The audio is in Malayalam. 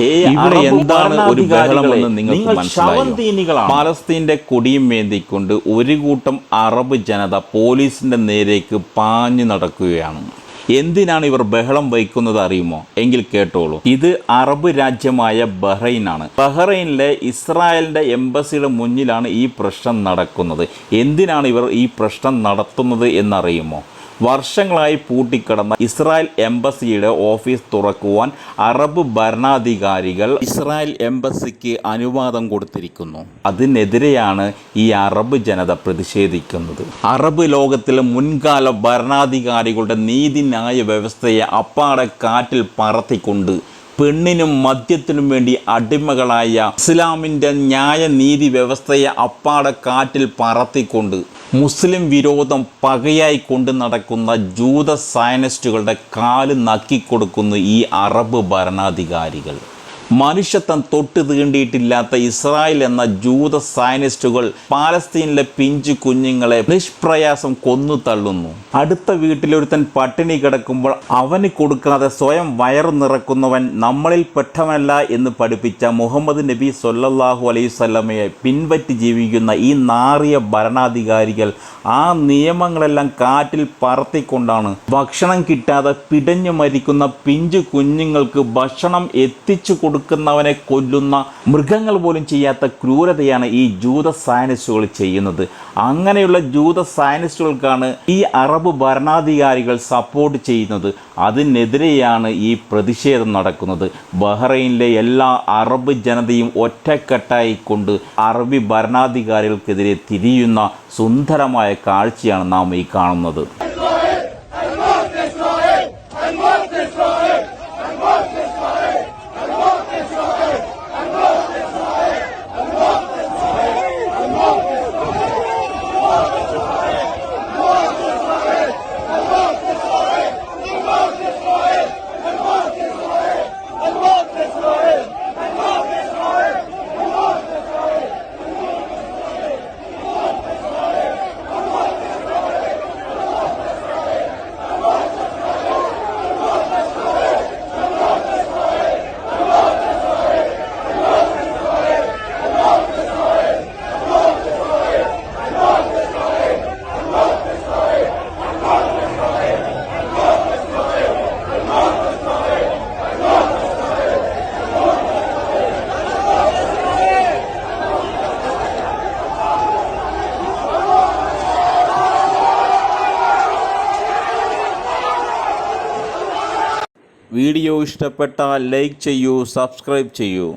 ഇവിടെ എന്താണ് ഒരു ബഹളമെന്ന് നിങ്ങൾക്ക് നിങ്ങൾ മനസ്സിലായോ? പാലസ്തീന്റെ കൊടിയും വേന്തിക്കൊണ്ട് ഒരു കൂട്ടം അറബ് ജനത പോലീസിന്റെ നേരേക്ക് പാഞ്ഞു നടക്കുകയാണ്. എന്തിനാണ് ഇവർ ബഹളം വഹിക്കുന്നത് അറിയുമോ? എങ്കിൽ കേട്ടോളൂ. ഇത് അറബ് രാജ്യമായ ബഹ്റൈനാണ്. ബഹ്റൈനിലെ ഇസ്രായേലിന്റെ എംബസിയുടെ മുന്നിലാണ് ഈ പ്രശ്നം നടക്കുന്നത്. എന്തിനാണ് ഇവർ ഈ പ്രശ്നം നടത്തുന്നത് എന്നറിയുമോ? വർഷങ്ങളായി പൂട്ടിക്കിടന്ന ഇസ്രായേൽ എംബസിയുടെ ഓഫീസ് തുറക്കുവാൻ അറബ് ഭരണാധികാരികൾ ഇസ്രായേൽ എംബസിക്ക് അനുവാദം കൊടുത്തിരിക്കുന്നു. അതിനെതിരെയാണ് ഈ അറബ് ജനത പ്രതിഷേധിക്കുന്നത്. അറബ് ലോകത്തിലെ മുൻകാല ഭരണാധികാരികളുടെ നീതിന്യായ വ്യവസ്ഥയെ അപ്പാടെ കാറ്റിൽ പറത്തിക്കൊണ്ട് പെണ്ണിനും മദ്യത്തിനും വേണ്ടി അടിമകളായ ഇസ്ലാമിന്റെ ന്യായനീതി വ്യവസ്ഥയെ അപ്പാടെ കാറ്റിൽ പറത്തിക്കൊണ്ട് മുസ്ലിം വിരോധം പകയായി കൊണ്ട് നടക്കുന്ന ജൂത സയനിസ്റ്റുകളുടെ കാൽ നക്കിക്കൊടുക്കുന്നു ഈ അറബ് ഭരണാധികാരികൾ. മനുഷ്യത്വം തൊട്ട് തീണ്ടിയിട്ടില്ലാത്ത ഇസ്രായേൽ എന്ന ജൂത സയനിസ്റ്റുകൾ പാലസ്തീനിലെ പിഞ്ചു കുഞ്ഞുങ്ങളെ നിഷ്പ്രയാസം കൊന്നു തള്ളുന്നു. അടുത്ത വീട്ടിലൊരുത്തൻ പട്ടിണി കിടക്കുമ്പോൾ അവന് കൊടുക്കാതെ സ്വയം വയറു നിറക്കുന്നവൻ നമ്മളിൽ പെട്ടവനല്ല എന്ന് പഠിപ്പിച്ച മുഹമ്മദ് നബി സൊല്ലാഹു അലൈവല്ലമയെ പിൻവറ്റി ജീവിക്കുന്ന ഈ നാറിയ ഭരണാധികാരികൾ ആ നിയമങ്ങളെല്ലാം കാറ്റിൽ പറത്തിക്കൊണ്ടാണ് ഭക്ഷണം കിട്ടാതെ പിടഞ്ഞു മരിക്കുന്ന പിഞ്ചു കുഞ്ഞുങ്ങൾക്ക് ഭക്ഷണം എത്തിച്ചു കൊടുക്കുന്നവനെ കൊല്ലുന്ന മൃഗങ്ങൾ പോലും ചെയ്യാത്ത ക്രൂരതയാണ് ഈ ജൂത സയനിസ്റ്റുകൾ ചെയ്യുന്നത്. അങ്ങനെയുള്ള ജൂത സയനിസ്റ്റുകൾക്കാണ് ഈ അറബ് ഭരണാധികാരികൾ സപ്പോർട്ട് ചെയ്യുന്നത്. അതിനെതിരെയാണ് ഈ പ്രതിഷേധം നടക്കുന്നത്. ബഹ്റൈനിലെ എല്ലാ അറബ് ജനതയും ഒറ്റക്കെട്ടായി കൊണ്ട് അറബി ഭരണാധികാരികൾക്കെതിരെ തിരിയുന്ന സുന്ദരമായ കാഴ്ചയാണ് നാം ഈ കാണുന്നത്. വീഡിയോ ഇഷ്ടപ്പെട്ടാൽ ലൈക്ക് ചെയ്യൂ സബ്സ്ക്രൈബ് ചെയ്യൂ